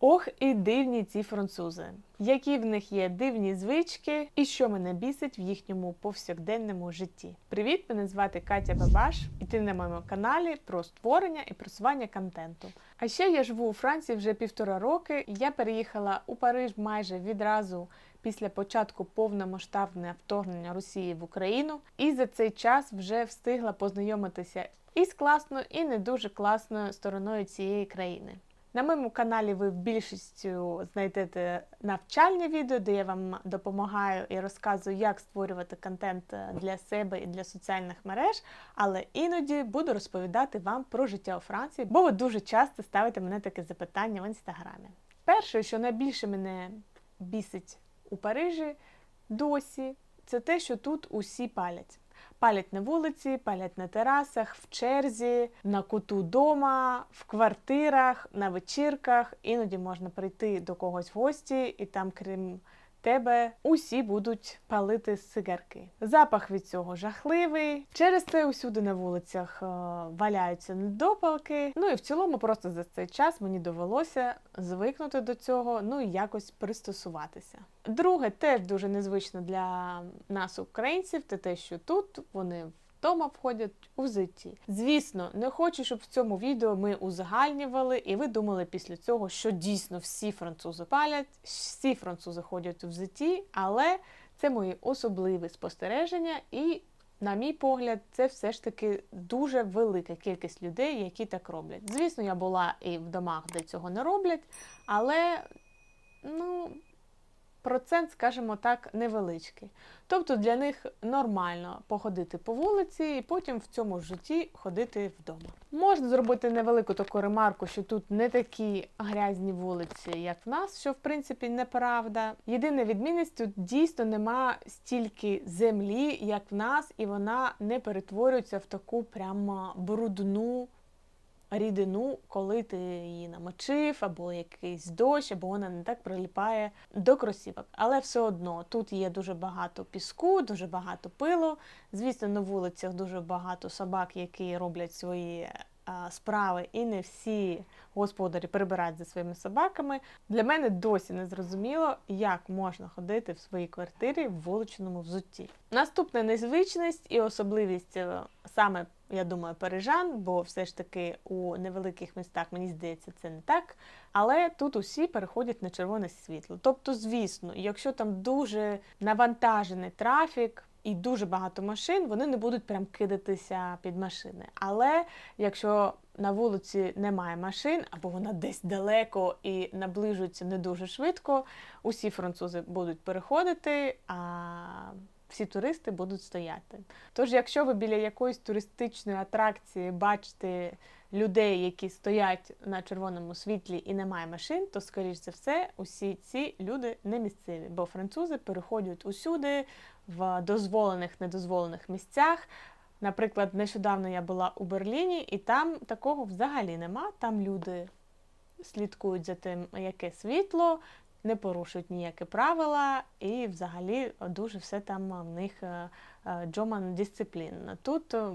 Ох, і дивні ці французи. Які в них є дивні звички, і що мене бісить в їхньому повсякденному житті. Привіт, мене звати Катя Бабаш, і ти на моєму каналі про створення і просування контенту. А ще я живу у Франції вже півтора роки. Я переїхала у Париж майже відразу після початку повномасштабного вторгнення Росії в Україну, і за цей час вже встигла познайомитися і з класною, і не дуже класною стороною цієї країни. На моєму каналі ви більшістю знайдете навчальні відео, де я вам допомагаю і розказую, як створювати контент для себе і для соціальних мереж. Але іноді буду розповідати вам про життя у Франції, бо ви дуже часто ставите мене таке запитання в інстаграмі. Перше, що найбільше мене бісить у Парижі досі, це те, що тут усі палять. Палять на вулиці, палять на терасах, в черзі, на куту дома, в квартирах, на вечірках. Іноді можна прийти до когось в гості, і там, крім тебе, усі будуть палити сигарки. Запах від цього жахливий. Через це усюди на вулицях е, валяються недопалки. Ну і в цілому, просто за цей час мені довелося звикнути до цього, ну і якось пристосуватися. Друге, теж дуже незвично для нас, українців, це те, що тут вони вдома входять у взитті. Звісно, не хочу, щоб в цьому відео ми узагальнювали, і ви думали після цього, що дійсно всі французи палять, всі французи ходять у взитті, але це мої особливі спостереження і. На мій погляд, це все ж таки дуже велика кількість людей, які так роблять. Звісно, я була і в домах, де цього не роблять, але ну, процент, скажімо так, невеличкий. Тобто для них нормально походити по вулиці і потім в цьому житті ходити вдома. Можна зробити невелику таку ремарку, що тут не такі грязні вулиці, як в нас, що в принципі неправда. Єдина відмінність тут дійсно нема стільки землі, як в нас, і вона не перетворюється в таку прямо брудну рідину, коли ти її намочив, або якийсь дощ, або вона не так приліпає до кросівок. Але все одно тут є дуже багато піску, дуже багато пилу. Звісно, на вулицях дуже багато собак, які роблять свої справи, і не всі господарі прибирають за своїми собаками. Для мене досі не зрозуміло, як можна ходити в своїй квартирі в вуличному взутті. Наступна незвичність і особливість е, саме я думаю, парижан, бо все ж таки у невеликих містах, мені здається, це не так. Але тут усі переходять на червоне світло. Тобто, звісно, якщо там дуже навантажений трафік. І дуже багато машин, вони не будуть прям кидатися під машини. Але якщо на вулиці немає машин, або вона десь далеко і наближується не дуже швидко, усі французи будуть переходити. а всі туристи будуть стояти. Тож, якщо ви біля якоїсь туристичної атракції бачите людей, які стоять на червоному світлі і немає машин, то, скоріш за все, усі ці люди не місцеві, бо французи переходять усюди в дозволених, недозволених місцях. Наприклад, нещодавно я була у Берліні, і там такого взагалі нема. Там люди слідкують за тим, яке світло, не порушують ніякі правила, і взагалі дуже все там в них джоман дисциплінна. Тут е,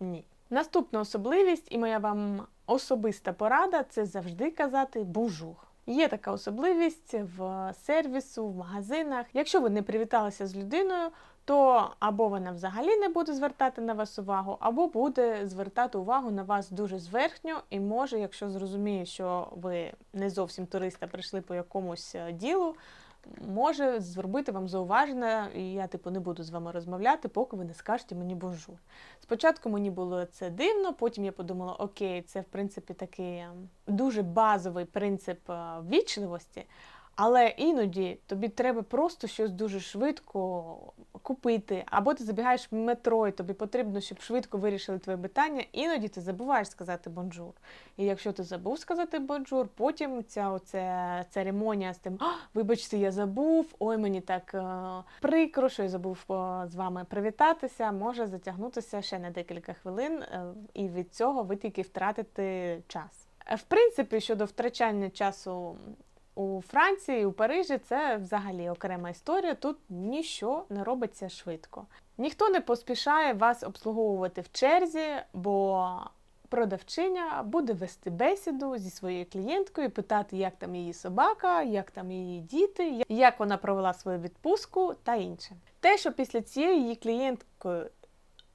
ні. Наступна особливість, і моя вам особиста порада це завжди казати бужур. Є така особливість в сервісу, в магазинах. Якщо ви не привіталися з людиною, то або вона взагалі не буде звертати на вас увагу, або буде звертати увагу на вас дуже зверхньо, і може, якщо зрозуміє, що ви не зовсім туриста прийшли по якомусь е, ділу, може зробити вам зауваження, і я типу не буду з вами розмовляти, поки ви не скажете мені бонжур. Спочатку мені було це дивно, потім я подумала, окей, це в принципі такий ем, дуже базовий принцип е, вічливості. Але іноді тобі треба просто щось дуже швидко купити, або ти забігаєш в метро, і тобі потрібно, щоб швидко вирішили твоє питання. Іноді ти забуваєш сказати бонжур. І якщо ти забув сказати бонжур, потім ця оця церемонія з тим, вибачте, я забув, ой, мені так е, прикро, що я забув е, з вами привітатися, може затягнутися ще на декілька хвилин, е, і від цього ви тільки втратите час. В принципі, щодо втрачання часу у Франції, у Парижі це взагалі окрема історія. Тут нічого не робиться швидко. Ніхто не поспішає вас обслуговувати в черзі, бо продавчиня буде вести бесіду зі своєю клієнткою, питати, як там її собака, як там її діти, як вона провела свою відпустку та інше. Те, що після цієї її клієнткою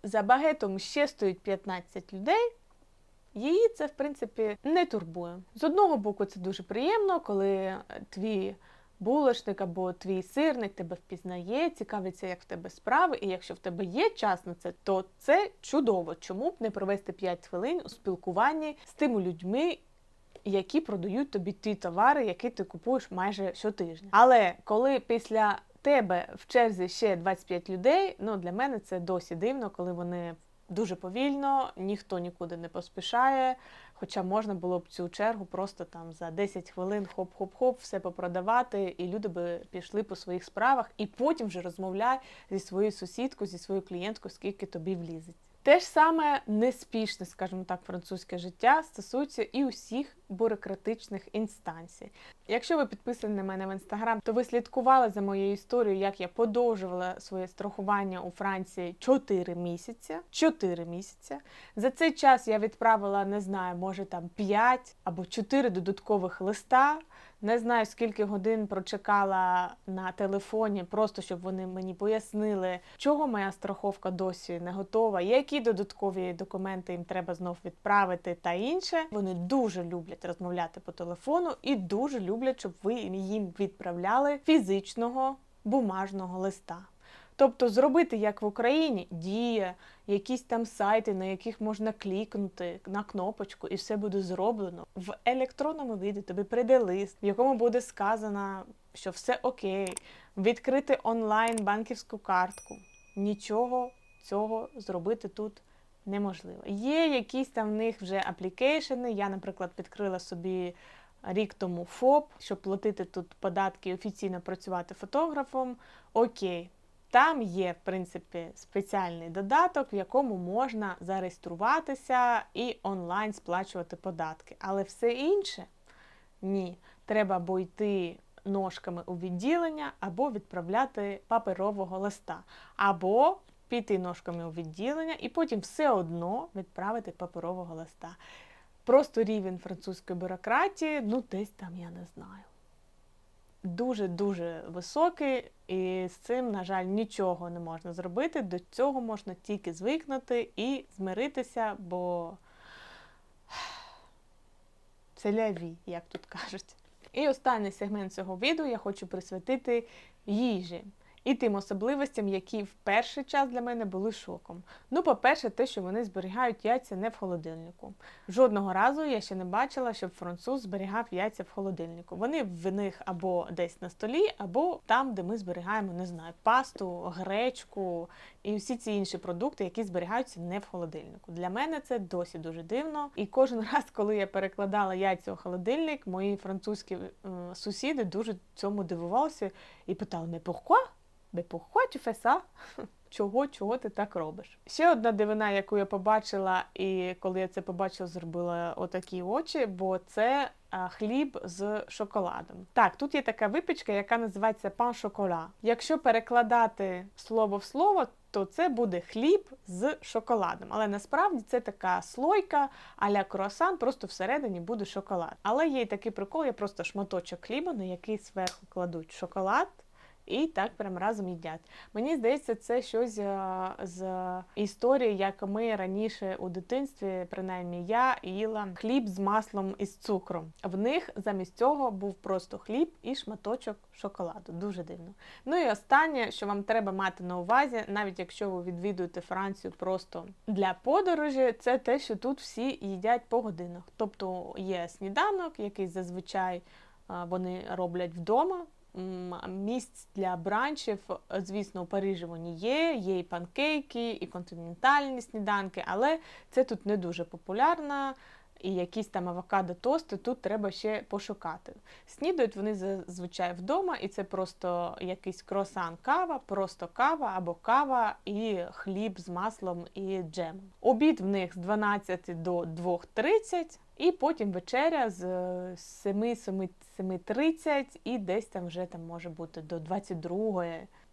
за багетом ще стоїть 15 людей. Її це, в принципі, не турбує. З одного боку, це дуже приємно, коли твій булочник або твій сирник тебе впізнає, цікавиться, як в тебе справи, і якщо в тебе є час на це, то це чудово. Чому б не провести 5 хвилин у спілкуванні з тими людьми, які продають тобі ті товари, які ти купуєш майже щотижня. Але коли після тебе в черзі ще 25 людей, ну для мене це досі дивно, коли вони дуже повільно, ніхто нікуди не поспішає. Хоча можна було б цю чергу просто там за 10 хвилин хоп-хоп-хоп, все попродавати, і люди би пішли по своїх справах, і потім вже розмовляй зі своєю сусідкою, зі своєю клієнткою, скільки тобі влізеть. Те ж саме неспішне, скажімо так, французьке життя стосується і усіх бюрократичних інстанцій. Якщо ви підписані на мене в інстаграм, то ви слідкували за моєю історією, як я подовжувала своє страхування у Франції 4 місяці. 4 місяці. За цей час я відправила, не знаю, може там 5 або 4 додаткових листа. Не знаю, скільки годин прочекала на телефоні, просто щоб вони мені пояснили, чого моя страховка досі не готова, які додаткові документи їм треба знов відправити та інше. Вони дуже люблять розмовляти по телефону і дуже люблять, щоб ви їм відправляли фізичного бумажного листа. Тобто зробити, як в Україні, дія, якісь там сайти, на яких можна клікнути на кнопочку, і все буде зроблено. В електронному віді тобі прийде лист, в якому буде сказано, що все окей, відкрити онлайн банківську картку. Нічого цього зробити тут неможливо. Є якісь там в них вже аплікейшени. Я, наприклад, відкрила собі. Рік тому ФОП, щоб платити тут податки і офіційно працювати фотографом. Окей, там є, в принципі, спеціальний додаток, в якому можна зареєструватися і онлайн сплачувати податки. Але все інше ні. Треба або йти ножками у відділення, або відправляти паперового листа, або піти ножками у відділення і потім все одно відправити паперового листа. Просто рівень французької бюрократії, ну десь там я не знаю дуже-дуже високий, і з цим, на жаль, нічого не можна зробити. До цього можна тільки звикнути і змиритися, бо це ляві, як тут кажуть. І останній сегмент цього відео я хочу присвятити їжі і тим особливостям, які в перший час для мене були шоком. Ну, по-перше, те, що вони зберігають яйця не в холодильнику. Жодного разу я ще не бачила, щоб француз зберігав яйця в холодильнику. Вони в них або десь на столі, або там, де ми зберігаємо, не знаю, пасту, гречку і всі ці інші продукти, які зберігаються не в холодильнику. Для мене це досі дуже дивно. І кожен раз, коли я перекладала яйця у холодильник, мої французькі е, сусіди дуже цьому дивувалися і питали, не pourquoi? Pourquoi tu fais ça? Чого, чого ти так робиш? Ще одна дивина, яку я побачила, і коли я це побачила, зробила отакі очі, бо це хліб з шоколадом. Так, тут є така випічка, яка називається пан шокола. Якщо перекладати слово в слово, то це буде хліб з шоколадом. Але насправді це така слойка а-ля круасан, просто всередині буде шоколад. Але є й такий прикол, є просто шматочок хліба, на який зверху кладуть шоколад і так прям разом їдять. Мені здається, це щось е, з історії, як ми раніше у дитинстві, принаймні я їла хліб з маслом і з цукром. В них замість цього був просто хліб і шматочок шоколаду. Дуже дивно. Ну і останнє, що вам треба мати на увазі, навіть якщо ви відвідуєте Францію просто для подорожі, це те, що тут всі їдять по годинах. Тобто є сніданок, який зазвичай е, вони роблять вдома місць для бранчів, звісно, у Парижі вони є, є і панкейки, і континентальні сніданки, але це тут не дуже популярно. І якісь там авокадо тости тут треба ще пошукати. Снідають вони зазвичай вдома, і це просто якийсь кросан кава, просто кава або кава і хліб з маслом і джемом. Обід в них з 12 до 2.30, і потім вечеря з 7-7.30 і десь там вже там може бути до 22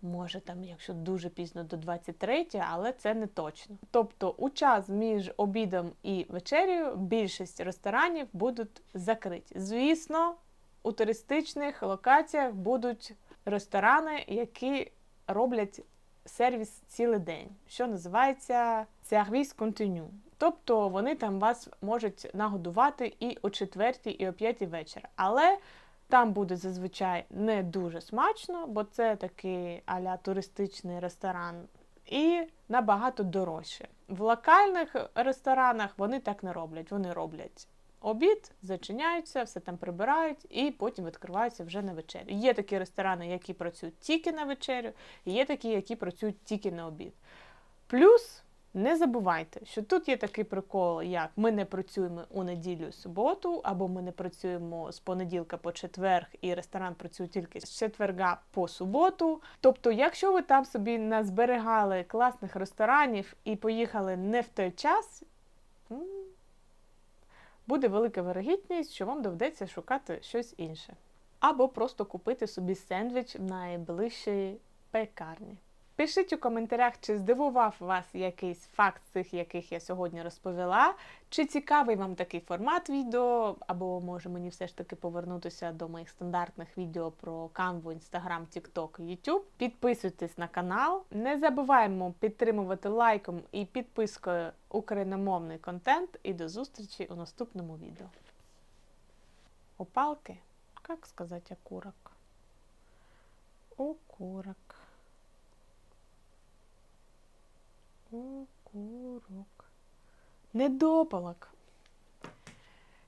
може там, якщо дуже пізно до 23, але це не точно. Тобто, у час між обідом і вечерею більшість ресторанів будуть закриті. Звісно, у туристичних локаціях будуть ресторани, які роблять сервіс цілий день, що називається сервіс континю. Тобто вони там вас можуть нагодувати і о 4, і о 5 вечора. Але там буде зазвичай не дуже смачно, бо це такий аля туристичний ресторан, і набагато дорожче. В локальних ресторанах вони так не роблять. Вони роблять обід, зачиняються, все там прибирають і потім відкриваються вже на вечерю. Є такі ресторани, які працюють тільки на вечерю, і є такі, які працюють тільки на обід. Плюс не забувайте, що тут є такий прикол, як ми не працюємо у неділю суботу, або ми не працюємо з понеділка по четверг, і ресторан працює тільки з четверга по суботу. Тобто, якщо ви там собі назберегали класних ресторанів і поїхали не в той час, буде велика вирогідність, що вам доведеться шукати щось інше. Або просто купити собі сендвіч в найближчій пекарні. Пишіть у коментарях, чи здивував вас якийсь факт цих, яких я сьогодні розповіла, чи цікавий вам такий формат відео, або може мені все ж таки повернутися до моїх стандартних відео про Canva, Instagram, TikTok, YouTube. Підписуйтесь на канал. Не забуваємо підтримувати лайком і підпискою україномовний контент. І до зустрічі у наступному відео. Опалки? Як сказати окурок? Окурок. Окурок. Недопалок.